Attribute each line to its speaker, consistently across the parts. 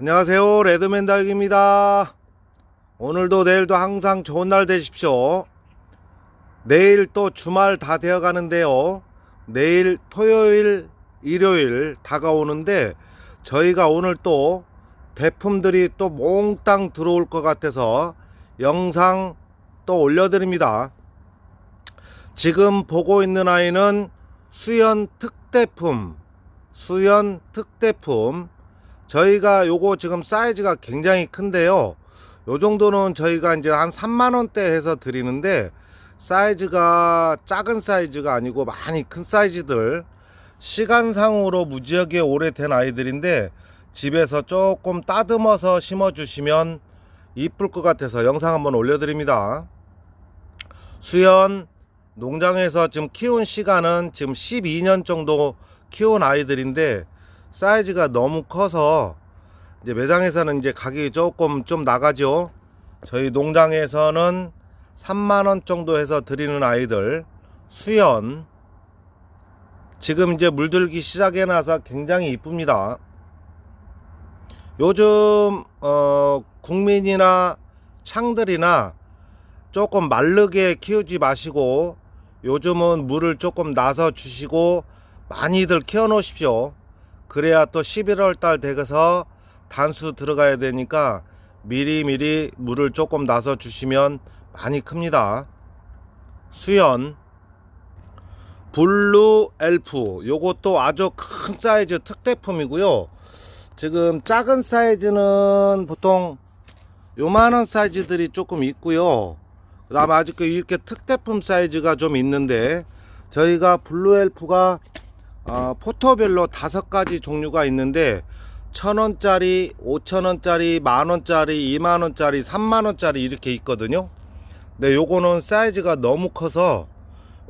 Speaker 1: 안녕하세요. 레드맨 다육입니다. 오늘도 내일도 항상 좋은 날 되십시오. 내일 또 주말 다 되어 가는데요. 내일 토요일 일요일 다가오는데 저희가 오늘 또 대품들이 또 몽땅 들어올 것 같아서 영상 또 올려드립니다. 지금 보고 있는 아이는 수연 특대품 수연 특대품 저희가 요거 지금 사이즈가 굉장히 큰데요. 요 정도는 저희가 이제 한 3만 원대 해서 드리는데 사이즈가 작은 사이즈가 아니고 많이 큰 사이즈들 시간상으로 무지하게 오래된 아이들인데 집에서 조금 따듬어서 심어 주시면 이쁠 것 같아서 영상 한번 올려드립니다. 수연 농장에서 지금 키운 시간은 지금 12년 정도 키운 아이들인데 사이즈가 너무 커서 이제 매장에서는 이제 가격이 조금 좀 나가죠. 저희 농장에서는 3만 원 정도 해서 드리는 아이들 수연 지금 이제 물들기 시작해 놔서 굉장히 이쁩니다. 요즘 어 국민이나 창들이나 조금 마르게 키우지 마시고 요즘은 물을 조금 나서 주시고 많이들 키워 놓으십시오. 그래야 또 11월 달 되어서 단수 들어가야 되니까 미리 미리 물을 조금 나서 주시면 많이 큽니다. 수연 블루 엘프 요것도 아주 큰 사이즈 특대품이고요. 지금 작은 사이즈는 보통 요만한 사이즈들이 조금 있고요. 그 다음에 아직 그 이렇게 특대품 사이즈가 좀 있는데 저희가 블루 엘프가 어, 포토별로 다섯 가지 종류가 있는데 천 원짜리, 오천 원짜리, 만 원짜리, 이만 원짜리, 삼만 원짜리 이렇게 있거든요. 근데 요거는 사이즈가 너무 커서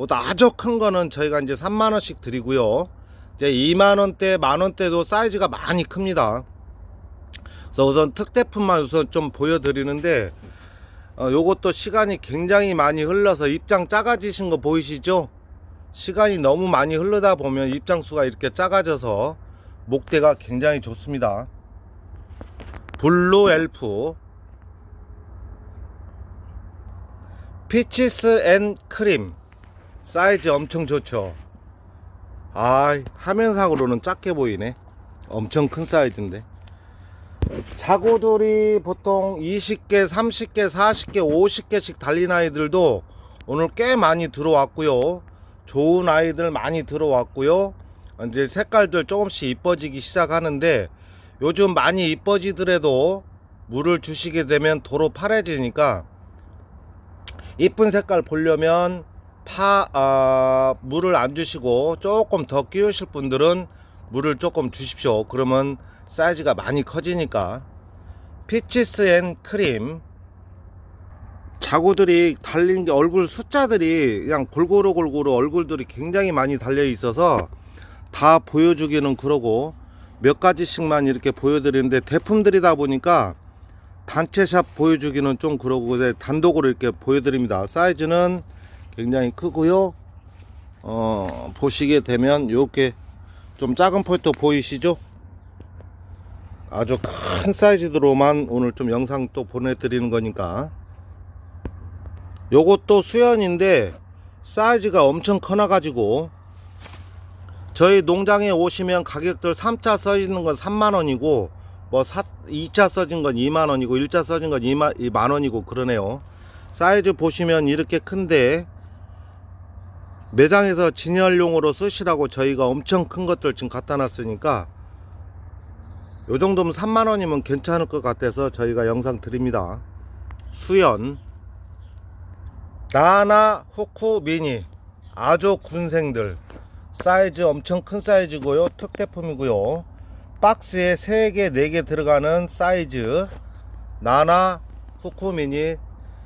Speaker 1: 아주 큰 거는 저희가 이제 3만 원씩 드리고요. 이제 2만 원대, 만 원대도 사이즈가 많이 큽니다. 그래서 우선 특대품만 우선 좀 보여드리는데 어, 요것도 시간이 굉장히 많이 흘러서 입장 작아지신 거 보이시죠? 시간이 너무 많이 흐르다 보면 입장수가 이렇게 작아져서 목대가 굉장히 좋습니다. 블루 엘프 피치스 앤 크림 사이즈 엄청 좋죠. 아 화면상으로는 작게 보이네. 엄청 큰 사이즈인데. 자구들이 보통 20개, 30개, 40개, 50개씩 달린 아이들도 오늘 꽤 많이 들어왔고요. 좋은 아이들 많이 들어왔고요. 이제 색깔들 조금씩 이뻐지기 시작하는데 요즘 많이 이뻐지더라도 물을 주시게 되면 도로 파래지니까 이쁜 색깔 보려면 파 아, 물을 안 주시고 조금 더 끼우실 분들은 물을 조금 주십시오. 그러면 사이즈가 많이 커지니까 피치스 앤 크림 자구들이 달린 게 얼굴 숫자들이 그냥 골고루 골고루 얼굴들이 굉장히 많이 달려 있어서 다 보여주기는 그러고 몇 가지씩만 이렇게 보여드리는데 대품들이다 보니까 단체샵 보여주기는 좀 그러고 단독으로 이렇게 보여드립니다. 사이즈는 굉장히 크고요. 어, 보시게 되면 이렇게 좀 작은 포인트 보이시죠? 아주 큰 사이즈로만 오늘 좀 영상 또 보내드리는 거니까 요것도 수연인데 사이즈가 엄청 커나 가지고 저희 농장에 오시면 가격들 3차 써있는 건 3만원이고 뭐 4, 2차 써진 건 2만원이고 1차 써진 건 2만, 2만원이고 그러네요. 사이즈 보시면 이렇게 큰데 매장에서 진열용으로 쓰시라고 저희가 엄청 큰 것들 지금 갖다 놨으니까 요 정도면 3만원이면 괜찮을 것 같아서 저희가 영상 드립니다. 수연 나나 후쿠 미니. 아주 군생들. 사이즈 엄청 큰 사이즈고요. 특대품이고요. 박스에 3개 4개 들어가는 사이즈. 나나 후쿠 미니.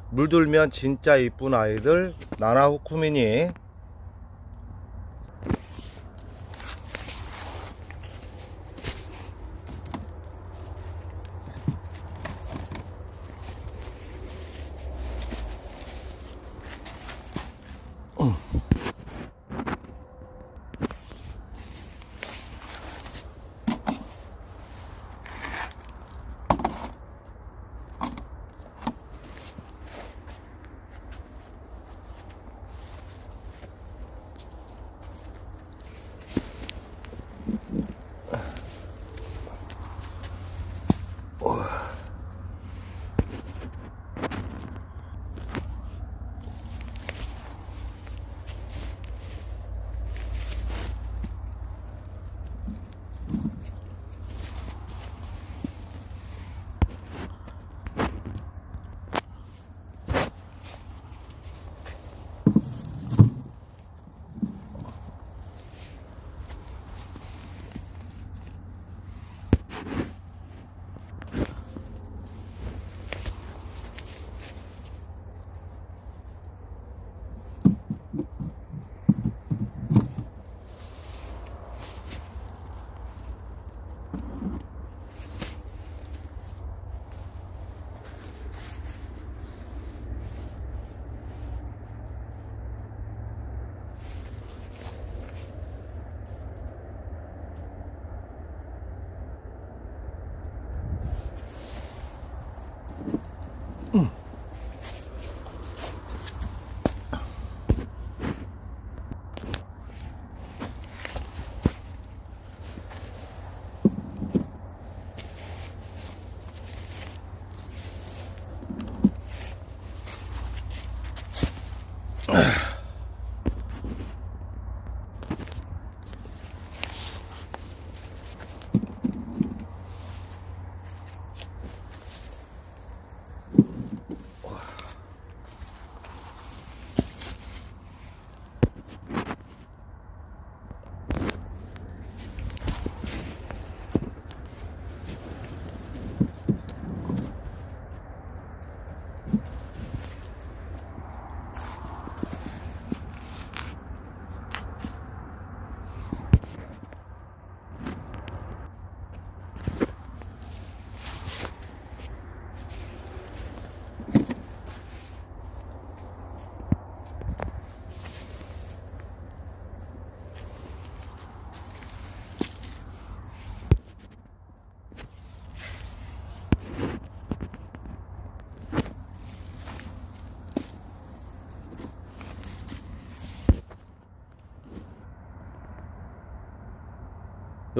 Speaker 1: 물들면 진짜 이쁜 아이들. 나나 후쿠 미니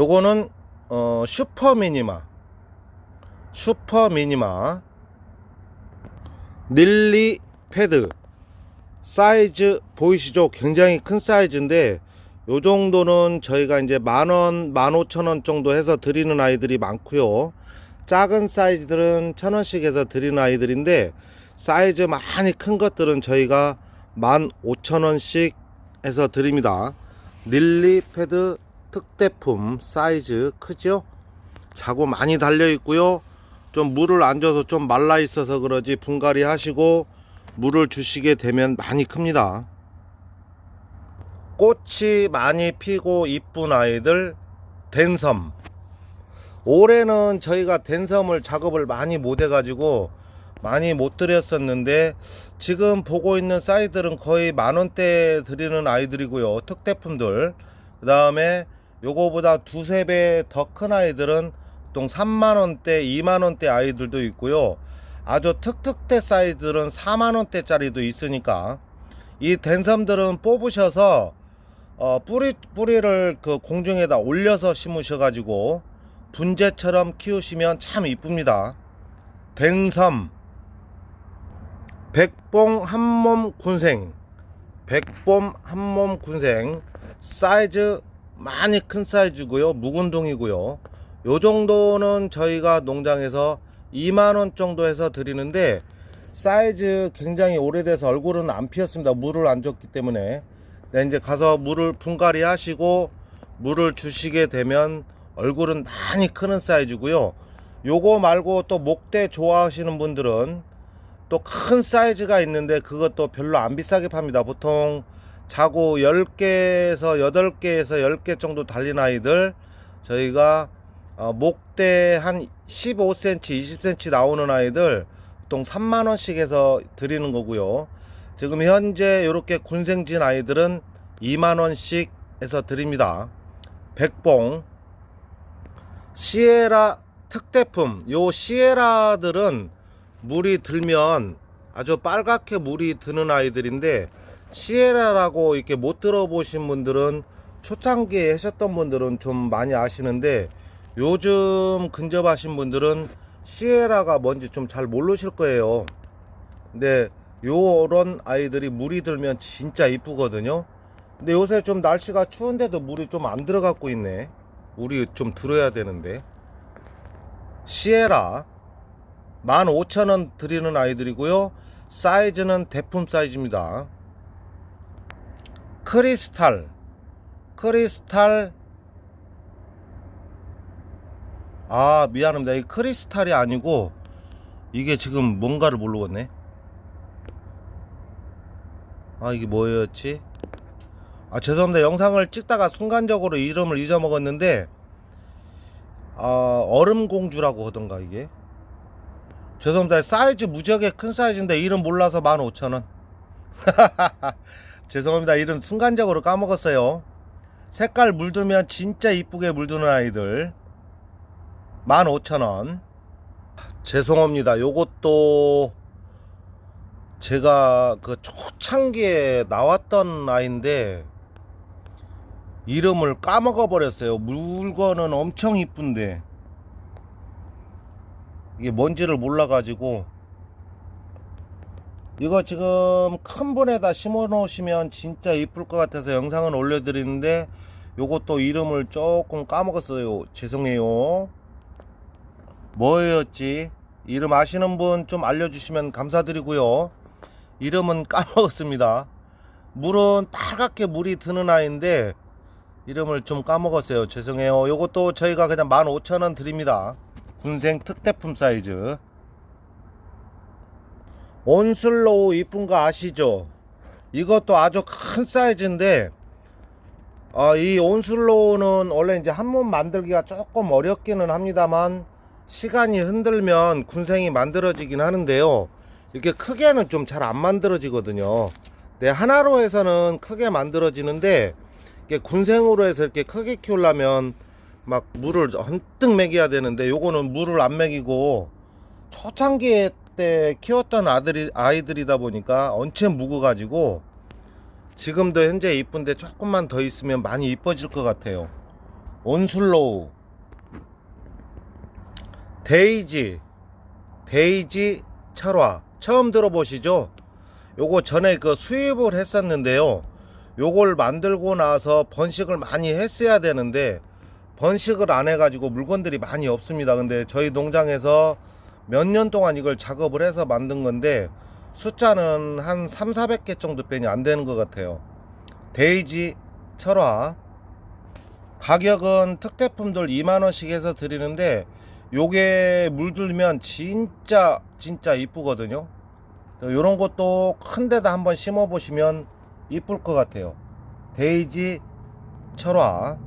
Speaker 1: 요거는 어, 슈퍼 미니마 슈퍼 미니마 닐리 패드 사이즈 보이시죠? 굉장히 큰 사이즈인데 요 정도는 저희가 이제 만원, 만 오천 원 정도 해서 드리는 아이들이 많고요. 작은 사이즈들은 천 원씩 해서 드리는 아이들인데 사이즈 많이 큰 것들은 저희가 만 오천 원씩 해서 드립니다. 릴리 패드 특대품 사이즈 크죠? 자고 많이 달려 있고요. 좀 물을 안 줘서 좀 말라 있어서 그러지 분갈이 하시고 물을 주시게 되면 많이 큽니다. 꽃이 많이 피고 이쁜 아이들 댄섬. 올해는 저희가 댄섬을 작업을 많이 못 해가지고 많이 못 드렸었는데 지금 보고 있는 사이들은 거의 만 원대 드리는 아이들이고요. 특대품들. 그 다음에 요거보다 두세 배 더 큰 아이들은 보통 3만 원대, 2만 원대 아이들도 있고요. 아주 특특대 사이들은 4만 원대짜리도 있으니까 이 댄섬들은 뽑으셔서 어, 뿌리 뿌리를 그 공중에다 올려서 심으셔가지고 분재처럼 키우시면 참 이쁩니다. 댄섬 백봉 한몸 군생 백봄 한몸 군생 사이즈 많이 큰 사이즈고요. 묵은둥이고요. 요 정도는 저희가 농장에서 2만원 정도 해서 드리는데 사이즈 굉장히 오래돼서 얼굴은 안 피었습니다. 물을 안 줬기 때문에. 네, 이제 가서 물을 분갈이 하시고 물을 주시게 되면 얼굴은 많이 크는 사이즈고요. 요거 말고 또 목대 좋아하시는 분들은 또 큰 사이즈가 있는데 그것도 별로 안 비싸게 팝니다. 보통 자고 10개에서 8개에서 10개 정도 달린 아이들 저희가 어, 목대 한 15cm, 20cm 나오는 아이들 보통 3만 원씩 해서 드리는 거고요. 지금 현재 이렇게 군생진 아이들은 2만 원씩 해서 드립니다. 백봉 시에라 특대품 요 시에라들은 물이 들면 아주 빨갛게 물이 드는 아이들인데 시에라라고 이렇게 못 들어보신 분들은 초창기에 하셨던 분들은 좀 많이 아시는데 요즘 근접하신 분들은 시에라가 뭔지 좀 잘 모르실 거예요. 근데 요런 아이들이 물이 들면 진짜 이쁘거든요. 근데 요새 좀 날씨가 추운데도 물이 좀 안 들어가고 있네. 물이 좀 들어야 되는데. 시에라 15,000원 드리는 아이들이고요. 사이즈는 대품 사이즈입니다. 크리스탈 크리스탈 아 미안합니다. 이 크리스탈이 아니고 이게 지금 뭔가를 모르겠네. 아 이게 뭐였지? 아 죄송합니다. 영상을 찍다가 순간적으로 이름을 잊어먹었는데 아 얼음공주라고 하던가 이게 죄송합니다. 사이즈 무지하게 큰 사이즈인데 이름 몰라서 15,000원. 죄송합니다. 이름 순간적으로 까먹었어요. 색깔 물들면 진짜 이쁘게 물드는 아이들. 15,000원. 죄송합니다. 요것도 제가 그 초창기에 나왔던 아이인데 이름을 까먹어 버렸어요. 물건은 엄청 이쁜데 이게 뭔지를 몰라 가지고 이거 지금 큰 분에다 심어 놓으시면 진짜 이쁠 것 같아서 영상은 올려드리는데 요것도 이름을 조금 까먹었어요. 죄송해요. 뭐였지? 이름 아시는 분 좀 알려주시면 감사드리고요. 이름은 까먹었습니다. 물은 빨갛게 물이 드는 아이인데 이름을 좀 까먹었어요. 죄송해요. 요것도 저희가 그냥 15,000원 드립니다. 군생 특대품 사이즈 온슬로우 이쁜 거 아시죠? 이것도 아주 큰 사이즈인데 어, 이 온슬로우는 원래 이제 한 몸 만들기가 조금 어렵기는 합니다만 시간이 흔들면 군생이 만들어지긴 하는데요 이렇게 크게는 좀 잘 안 만들어지거든요 네, 하나로 해서는 크게 만들어지는데 군생으로 해서 이렇게 크게 키우려면 막 물을 헌뜩 먹여야 되는데 요거는 물을 안 먹이고 초창기 때 키웠던 아들이 아이들이다 보니까 언체 묵어 가지고 지금도 현재 이쁜데 조금만 더 있으면 많이 이뻐질 것 같아요 온슬로우 데이지 데이지 철화 처음 들어보시죠? 요거 전에 그 수입을 했었는데요. 요걸 만들고 나서 번식을 많이 했어야 되는데 번식을 안 해가지고 물건들이 많이 없습니다. 근데 저희 농장에서 몇 년 동안 이걸 작업을 해서 만든 건데 숫자는 한 3, 400개 정도 빼니 안 되는 것 같아요. 데이지 철화. 가격은 특대품들 2만원씩 해서 드리는데 요게 물들면 진짜 진짜 이쁘거든요. 요런 것도 큰 데다 한번 심어 보시면 이쁠 것 같아요. 데이지 철화.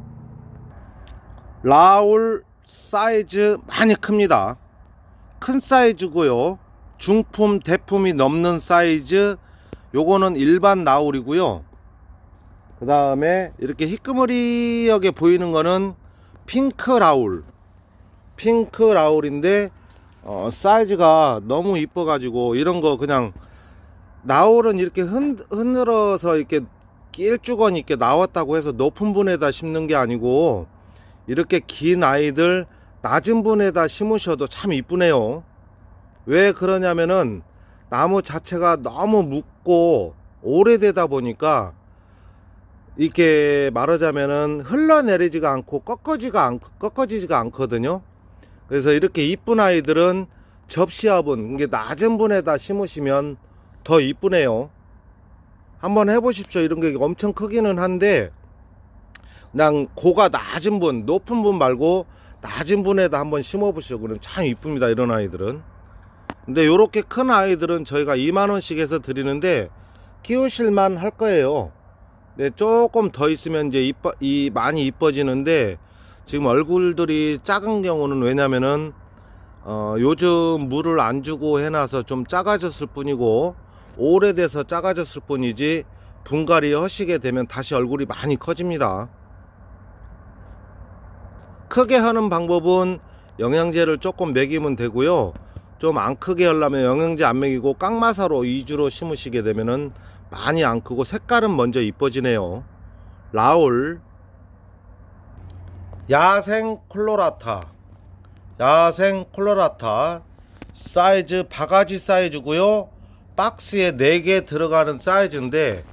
Speaker 1: 라울 사이즈 많이 큽니다 큰 사이즈고요. 중품 대품이 넘는 사이즈 요거는 일반 나울이고요. 그 다음에 이렇게 희끄머리하게 보이는 거는 핑크 라울 핑크 라울인데 어, 사이즈가 너무 이뻐 가지고 이런 거 그냥 나울은 이렇게 흔, 흔들어서 이렇게 일주건 있게 나왔다고 해서 높은 분에다 심는 게 아니고 이렇게 긴 아이들 낮은 분에다 심으셔도 참 이쁘네요 왜 그러냐면은 나무 자체가 너무 묵고 오래되다 보니까 이렇게 말하자면은 흘러내리지가 않고 꺾어지가 않, 꺾어지지가 않거든요. 그래서 이렇게 이쁜 아이들은 접시화분, 이게 낮은 분에다 심으시면 더 이쁘네요. 한번 해보십시오. 이런 게 엄청 크기는 한데, 그냥 고가 낮은 분, 높은 분 말고 낮은 분에다 한번 심어보시죠. 그럼 참 이쁩니다. 이런 아이들은. 근데 요렇게 큰 아이들은 저희가 2만원씩 해서 드리는데, 키우실만 할 거예요. 네, 조금 더 있으면 이제 이뻐, 이 많이 이뻐지는데 지금 얼굴들이 작은 경우는 왜냐면은 어, 요즘 물을 안 주고 해놔서 좀 작아졌을 뿐이고 오래돼서 작아졌을 뿐이지 분갈이 하시게 되면 다시 얼굴이 많이 커집니다. 크게 하는 방법은 영양제를 조금 먹이면 되고요. 좀 안 크게 하려면 영양제 안 먹이고 깡마사로 위주로 심으시게 되면은 많이 안 크고 색깔은 먼저 이뻐지네요. 라울 야생 콜로라타 야생 콜로라타 사이즈 바가지 사이즈고요. 박스에 4개 들어가는 사이즈인데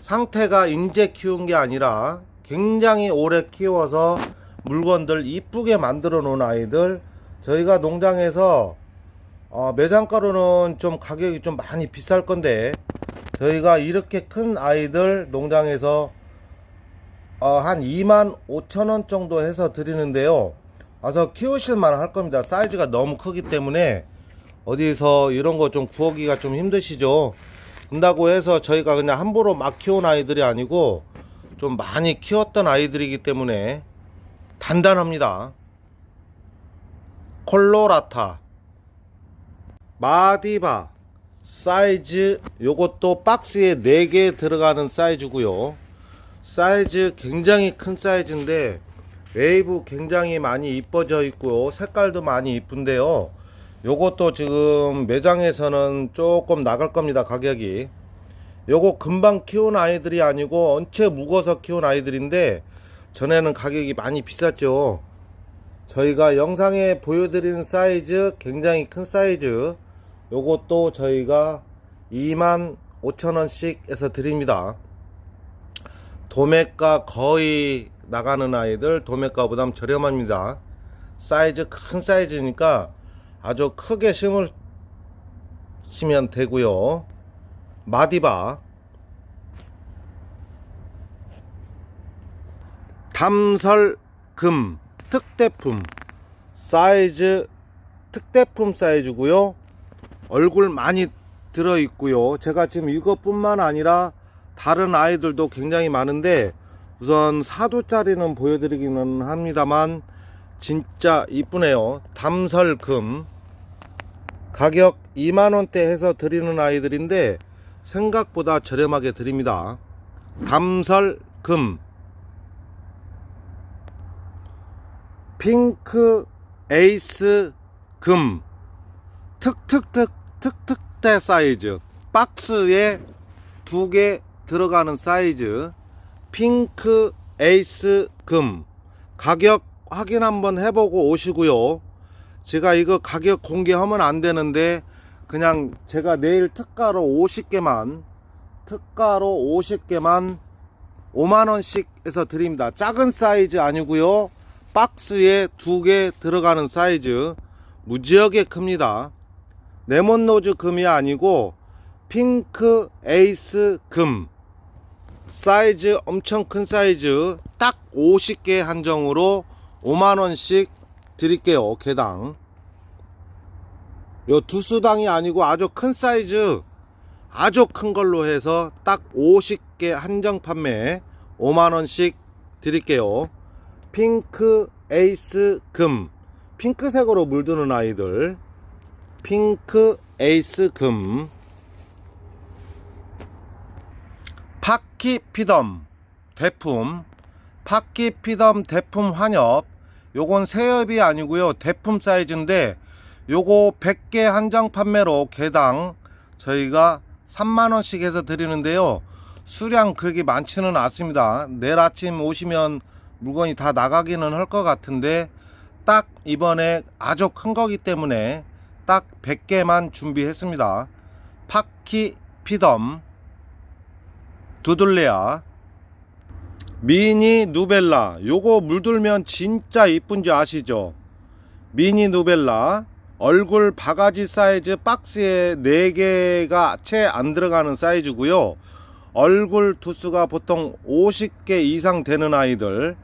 Speaker 1: 상태가 인제 키운 게 아니라 굉장히 오래 키워서 물건들 이쁘게 만들어 놓은 아이들 저희가 농장에서 어, 매장가로는 좀 가격이 좀 많이 비쌀 건데 저희가 이렇게 큰 아이들 농장에서 어, 한 2만 5천 원 정도 해서 드리는데요. 와서 키우실만 할 겁니다. 사이즈가 너무 크기 때문에 어디서 이런 거 좀 구하기가 좀 힘드시죠. 그런다고 해서 저희가 그냥 함부로 막 키운 아이들이 아니고 좀 많이 키웠던 아이들이기 때문에 단단합니다. 콜로라타 마디바 사이즈 요것도 박스에 4개 들어가는 사이즈고요. 사이즈 굉장히 큰 사이즈인데 웨이브 굉장히 많이 이뻐져 있고요. 색깔도 많이 이쁜데요. 요것도 지금 매장에서는 조금 나갈 겁니다 가격이. 요거 금방 키운 아이들이 아니고 언체 묵어서 키운 아이들인데 전에는 가격이 많이 비쌌죠. 저희가 영상에 보여드리는 사이즈 굉장히 큰 사이즈 요것도 저희가 2만 5천원씩 해서 드립니다. 도매가 거의 나가는 아이들 도매가 보다 저렴합니다. 사이즈 큰 사이즈니까 아주 크게 심을 시면 되고요. 마디바 담설금 특대품. 사이즈 특대품 사이즈고요. 얼굴 많이 들어 있고요. 제가 지금 이것뿐만 아니라 다른 아이들도 굉장히 많은데 우선 사두짜리는 보여드리기는 합니다만 진짜 이쁘네요. 담설금. 가격 2만원대 해서 드리는 아이들인데 생각보다 저렴하게 드립니다. 담설금 핑크 에이스 금 특특특 특특대 사이즈 박스에 두 개 들어가는 사이즈 핑크 에이스 금 가격 확인 한번 해보고 오시고요. 제가 이거 가격 공개하면 안 되는데 그냥 제가 내일 특가로 50개만 특가로 50개만 5만원씩 해서 드립니다. 작은 사이즈 아니고요. 박스에 두 개 들어가는 사이즈 무지하게 큽니다. 레몬 노즈 금이 아니고 핑크 에이스 금. 사이즈 엄청 큰 사이즈 딱 50개 한정으로 5만원씩 드릴게요 개당. 요 두 수당이 아니고 아주 큰 사이즈 아주 큰 걸로 해서 딱 50개 한정 판매 5만원씩 드릴게요 핑크 에이스 금. 핑크색으로 물드는 아이들. 핑크 에이스 금. 파키 피덤 대품. 파키 피덤 대품 환엽. 요건 새엽이 아니고요. 대품 사이즈인데 요거 100개 한정 판매로 개당 저희가 3만원씩 해서 드리는데요. 수량 그렇게 많지는 않습니다. 내일 아침 오시면 물건이 다 나가기는 할 것 같은데 딱 이번에 아주 큰 거기 때문에 딱 100개만 준비했습니다. 파키 피덤 두들레아 미니 누벨라. 요거 물들면 진짜 이쁜지 아시죠? 미니 누벨라. 얼굴 바가지 사이즈 박스에 4개가 채 안 들어가는 사이즈고요. 얼굴 두수가 보통 50개 이상 되는 아이들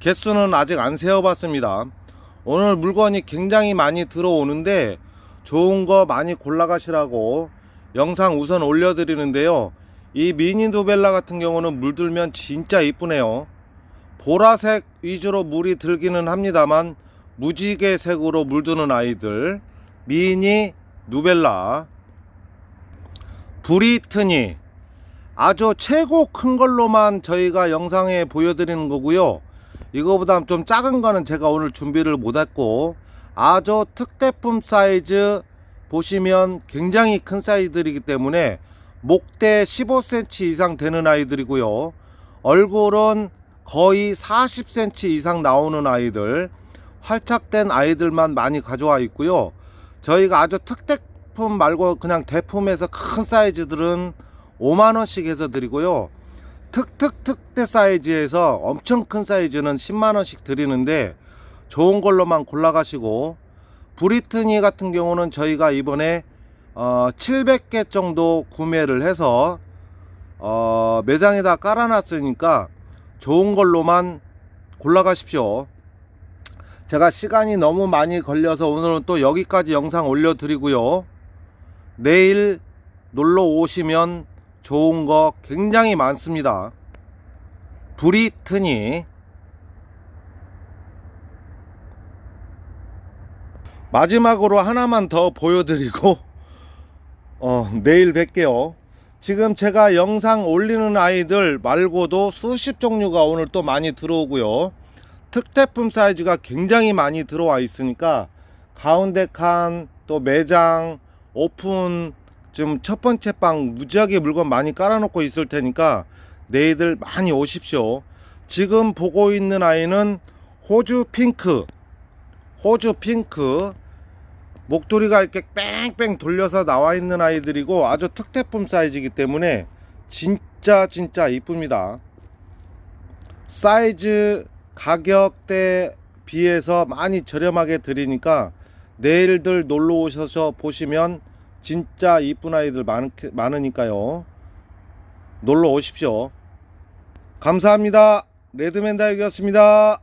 Speaker 1: 개수는 아직 안 세어봤습니다 오늘 물건이 굉장히 많이 들어오는데 좋은 거 많이 골라가시라고 영상 우선 올려드리는데요 이 미니 노벨라 같은 경우는 물들면 진짜 이쁘네요. 보라색 위주로 물이 들기는 합니다만 무지개 색으로 물드는 아이들 미니 누벨라 브리트니 아주 최고 큰 걸로만 저희가 영상에 보여드리는 거고요. 이거보다 좀 작은 거는 제가 오늘 준비를 못했고 아주 특대품 사이즈 보시면 굉장히 큰 사이즈들이기 때문에 목대 15cm 이상 되는 아이들이고요. 얼굴은 거의 40cm 이상 나오는 아이들, 활착된 아이들만 많이 가져와 있고요. 저희가 아주 특대품 말고 그냥 대품에서 큰 사이즈들은 5만원씩 해서 드리고요. 특특특대 사이즈에서 엄청 큰 사이즈는 10만원씩 드리는데 좋은 걸로만 골라가시고 브리트니 같은 경우는 저희가 이번에 어, 700개 정도 구매를 해서 어, 매장에다 깔아놨으니까 좋은 걸로만 골라가십시오. 제가 시간이 너무 많이 걸려서 오늘은 또 여기까지 영상 올려드리고요. 내일 놀러 오시면 좋은 거 굉장히 많습니다. 브리트니 마지막으로 하나만 더 보여드리고 어, 내일 뵐게요. 지금 제가 영상 올리는 아이들 말고도 수십 종류가 오늘 또 많이 들어오고요. 특대품 사이즈가 굉장히 많이 들어와 있으니까 가운데 칸 또 매장 오픈 지금 첫 번째 방 무지하게 물건 많이 깔아놓고 있을 테니까 내일들 많이 오십시오. 지금 보고 있는 아이는 호주 핑크 호주 핑크 목도리가 이렇게 뺑뺑 돌려서 나와 있는 아이들이고 아주 특대품 사이즈이기 때문에 진짜 진짜 이쁩니다. 사이즈 가격대 비해서 많이 저렴하게 드리니까 내일들 놀러 오셔서 보시면 진짜 이쁜 아이들 많, 많으니까요. 놀러 오십시오. 감사합니다. 레드맨 다육이었습니다.